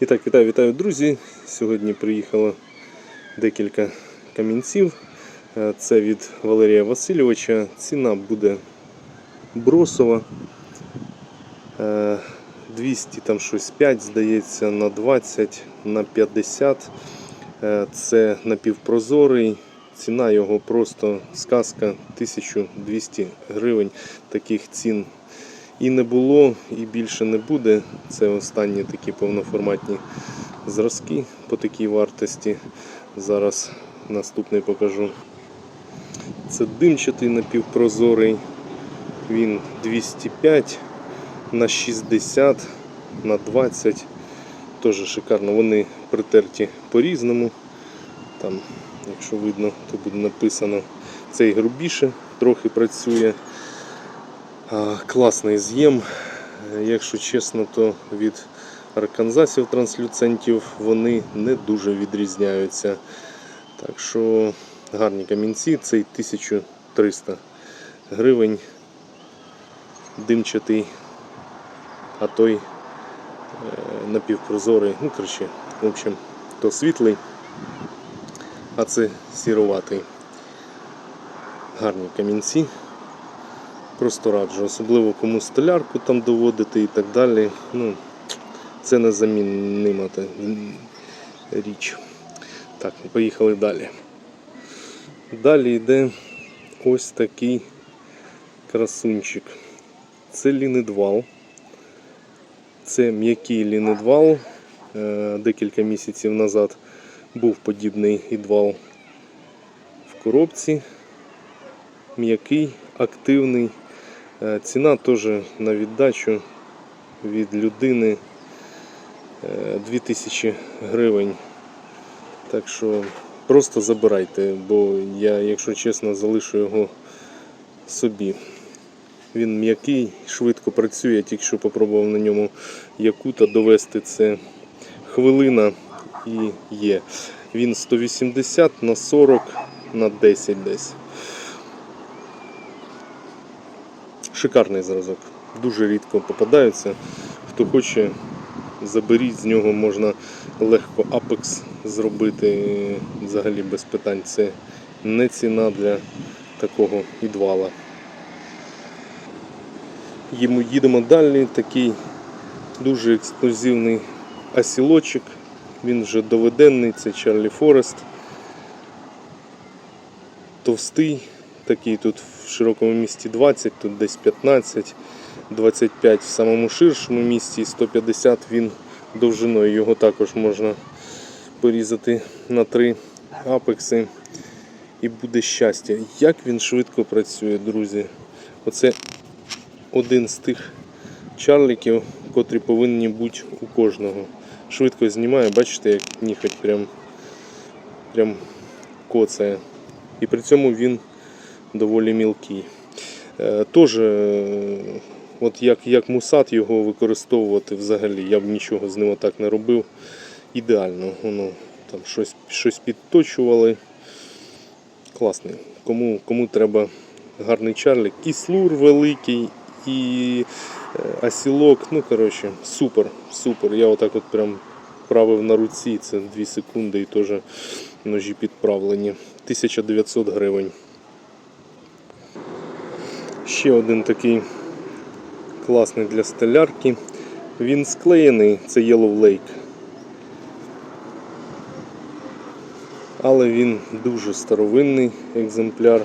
І так, вітаю, вітаю, друзі. Сьогодні приїхало декілька камінців. Е, Це від Валерія Васильовича. Ціна буде бросова. Е, 200 там щось 5, здається, на 20, на 50. Е, Це напівпрозорий. Ціна його просто сказка 1200 гривень. Таких цін і не було, і більше не буде. Це останні такі повноформатні зразки по такій вартості. Зараз наступний покажу. Це димчатий напівпрозорий. Він 205 на 60 на 20. Теж шикарно. Вони притерті по-різному. Там, якщо видно, то буде написано. Цей грубіше трохи працює. Класний з'єм. Якщо чесно, то від арканзасів транслюцентів вони не дуже відрізняються. Так що гарні камінці, цей 1300 гривень, димчатий, а той е, напівпрозорий. Ну, коротше, в общем, то світлий, а це сіроватий. Гарні камінці. Просто раджу, особливо кому столярку там доводити і так далі. Ну, це незаміннима річ. Так, поїхали далі. Далі йде ось такий красунчик. Це лінидвал. Це м'який лінидвал. Е, Декілька місяців назад був подібний ідвал в коробці. М'який, активний. Е, Ціна теж на віддачу від людини е, 2000 гривень. Так що просто забирайте, бо я, якщо чесно, залишу його собі. Він м'який, швидко працює, тільки що попробував на ньому якута довести це хвилина і є. Він 180 на 40 на 10 десь. Шикарний зразок. Дуже рідко попадаються. Хто хоче, заберіть з нього, можна легко апекс зробити взагалі без питань. Це не ціна для такого ідвала. Їмо їдемо далі. Такий дуже ексклюзивний асілочок. Він вже доведенний, це Чарлі Форест. Товстий, такий тут в широкому місті 20, тут десь 15, 25 в самому ширшому місті, і 150 він довжиною. Його також можна порізати на три апекси. І буде щастя. Як він швидко працює, друзі. Оце один з тих чарліків, котрі повинні бути у кожного. Швидко знімає, бачите, як ніхать прям, прям коцає. І при цьому він доволі мілкий. Е, Теж, е, от як, як мусат його використовувати взагалі, я б нічого з ним отак не робив. Ідеально. Воно там щось, щось підточували. Класний. Кому, кому треба гарний чарлік. І слур великий, і е, асілок. Ну, коротше, супер, супер. Я отак от прям правив на руці, це 2 секунди і теж ножі підправлені. 1900 гривень. Ще один такий класний для столярки. Він склеєний, це Yellow Lake. Але він дуже старовинний екземпляр.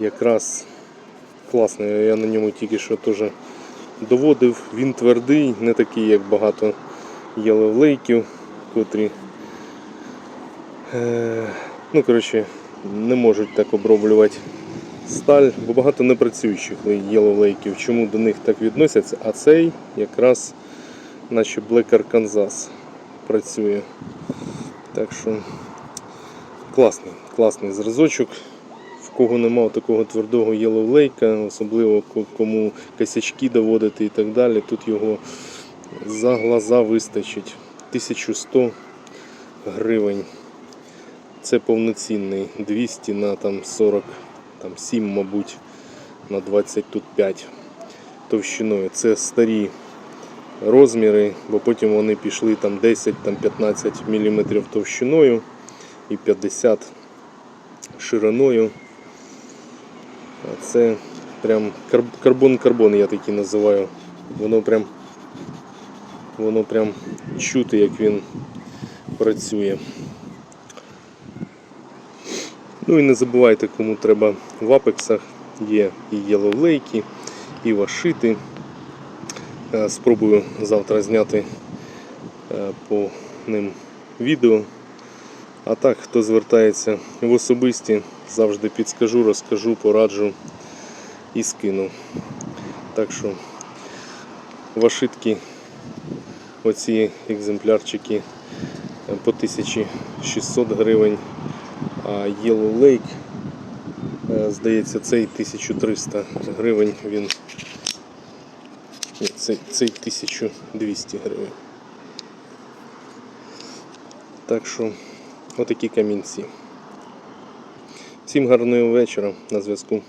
Якраз класний, я на ньому тільки що теж доводив. Він твердий, не такий, як багато єлевлейків, котрі е, ну, коротше, не можуть так оброблювати сталь, бо багато непрацюючих єловлейків. Чому до них так відносяться? А цей якраз наче Black Arkansas працює. Так що класний, класний зразочок. В кого немає такого твердого єловлейка, особливо кому косячки доводити і так далі, тут його за глаза вистачить. 1100 гривень. Це повноцінний 200 на там 40, там 7, мабуть, на 20 тут 5 товщиною. Це старі розміри, бо потім вони пішли там 10-15 там 15 мм товщиною і 50 шириною. А це прям карбон-карбон, я такий називаю. Воно прям, воно прям чути, як він працює. Ну і не забувайте, кому треба в апексах. Є і єловлейки, і вашити. Е, Спробую завтра зняти е, по ним відео. А так, хто звертається в особисті, завжди підскажу, розкажу, пораджу і скину. Так що вашитки, оці екземплярчики е, по 1600 гривень, Yellow Lake, е, здається, цей 1300 гривень, він цей, цей 1200 гривень. Так що, отакі камінці. Всім гарного вечора на зв'язку.